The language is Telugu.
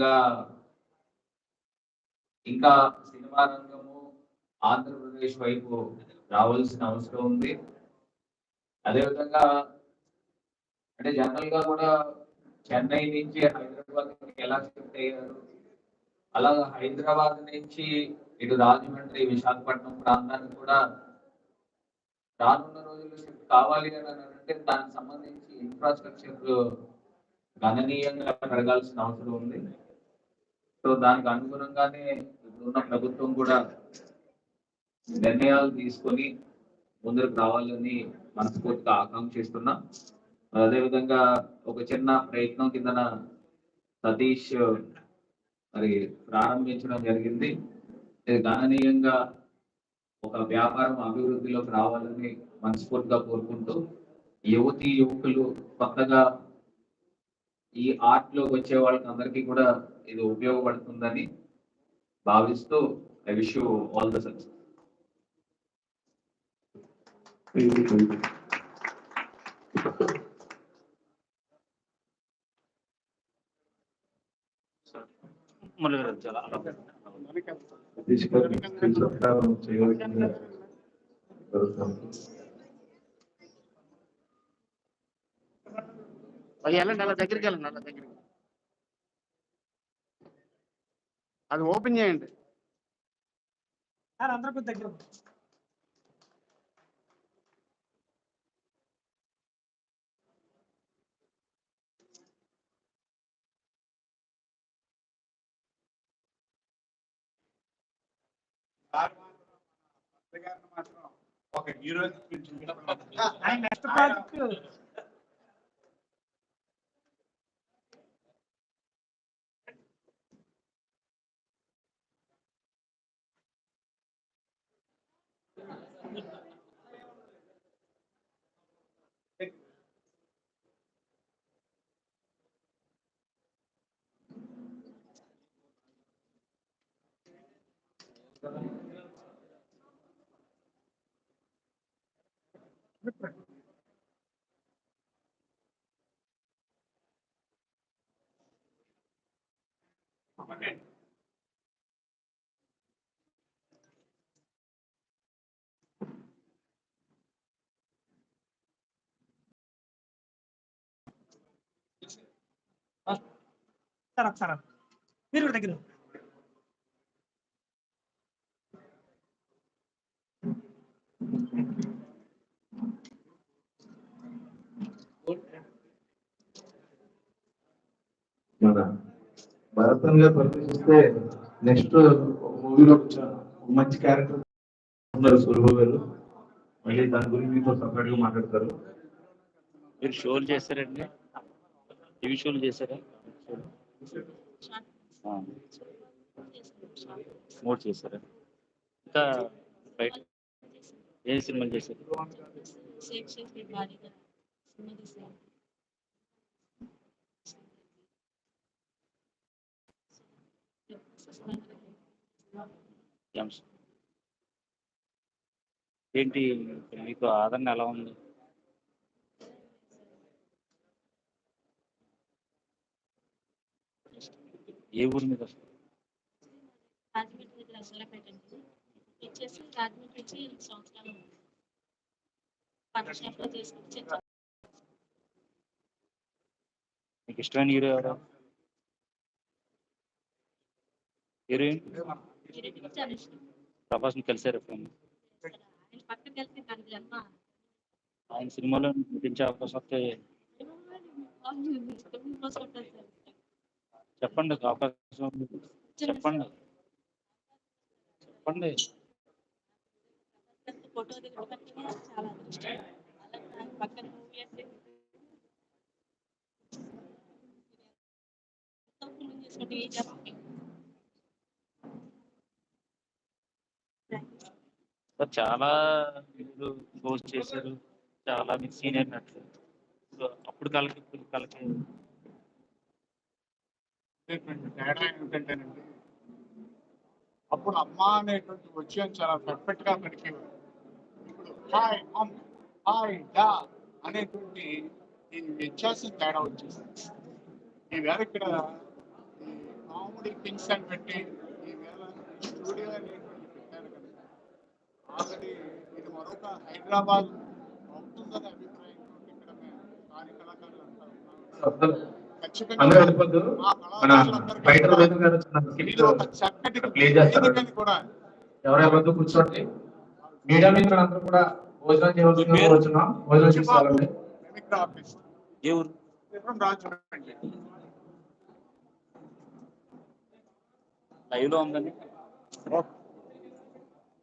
విధంగా ఇంకా సినిమా రంగము ఆంధ్రప్రదేశ్ వైపు రావాల్సిన అవసరం ఉంది. అదేవిధంగా అంటే జనరల్గా కూడా చెన్నై నుంచి హైదరాబాద్ ఎలా షిఫ్ట్ అయ్యారు? అలాగే హైదరాబాద్ నుంచి ఇటు రాజమండ్రి విశాఖపట్నం ప్రాంతానికి కూడా రానున్న రోజుల్లో షిఫ్ట్ కావాలి అని అంటే దానికి సంబంధించి ఇన్ఫ్రాస్ట్రక్చర్ గణనీయంగా పెరగాల్సిన అవసరం ఉంది. సో దానికి అనుగుణంగానే ఇప్పుడున్న ప్రభుత్వం కూడా నిర్ణయాలు తీసుకొని ముందుకు రావాలని మనస్ఫూర్తిగా ఆకాంక్షిస్తున్నా అదేవిధంగా ఒక చిన్న ప్రయత్నం కిందన సతీష్ మరి ప్రారంభించడం జరిగింది. ఇది గణనీయంగా ఒక వ్యాపారం అభివృద్ధిలోకి రావాలని మనస్ఫూర్తిగా కోరుకుంటూ యువతి యువకులు కొత్తగా ఈ ఆర్ట్లోకి వచ్చే వాళ్ళకి అందరికీ కూడా ఇది ఉపయోగపడుతుందని భావిస్తూ I wish you all the success Murali చాలా సతీష్ గారు స్కిల్ సత్కారం చేయవలసిందిగా కోరుతున్నాను. అది వెళ్ళండి అలా దగ్గరికి వెళ్ళండి అలా దగ్గరికి. అది ఓపెన్ చేయండి. అందరూ దగ్గర ఒక హీరో నెక్స్ట్ ప్రాజెక్ట్ సార్ ఒకసారి మీరు కూడా దగ్గర మన భరతన్ గారు పరిశీలిస్తే నెక్స్ట్ మూవీలో ఒక మంచి క్యారెక్టర్ ఉన్నారు సురభ గారు. మళ్ళీ దాని గురించి మీతో సపరేట్గా మాట్లాడతారు. మీరు షోలు చేశారండి? టీవీ షోలు చేశారా. మూడు చేశారా? ఇంకా బయట ఏ సినిమాలు చేశారు షేక్ షేక్ ది భారీగా సినిమా తీసారు ఏం స- ఏంటి మీకు ఆదరణ ఎలా ఉంది? ఏ ఊరు మీద? రాజమండ్రి దగ్గర అసలపేట అండి. ఇచ్చేసి రాజమండ్రి నుంచి ఎనిమిది సంవత్సరాలు మీకు ఇష్టమైన హీరో ఎవరు? హీరోయిన్ చాలా ఇష్టం ప్రభాస్ని కలిసారు ఎప్పుడైనా ఆయన సినిమాలో నటించే అవకాశం వస్తే చెప్పండి అవకాశం. చెప్పండి. చెప్పండి. ఫోటో దిగడానికి చాలా అదృష్టం అలాగే ఆయన పక్కన మూవీ అంటే మొత్తం ఫిల్మ్ చేసుకుంటే చాలా మీరు పోస్ట్ చేశారు. చాలా మీకు సీనియర్ నటులు సో అప్పుడు కలకి ఇప్పుడు కలకి. తేడా ఏమిటంటేనండి అప్పుడు అమ్మ అనేటువంటి వచ్చాను చాలా పర్ఫెక్ట్గా పలికేవారు ఇప్పుడు హాయ్ అమ్ హాయ్ డా అనేటువంటి ఈ వ్యత్యాసం తేడా వచ్చేసింది. ఈవేళ ఇక్కడ ఈ కామెడీ థింగ్స్ అని పెట్టి ఈవేళ స్టూడియో అనేటువంటి ఆల్రెడీ ఇది మరొక హైదరాబాద్ అవుతుందనే అభిప్రాయంతో ఇక్కడ మేము కళాకారులు అంతా ఉన్నాం. అందరూ ఎవరెవరితో కూర్చోండి. మీడియా మిత్రులందరూ కూడా భోజనం చేయవలసిందిగా కూర్చున్నాం భోజనం చేసుకోవాలండి లైవ్లో ఉందండి.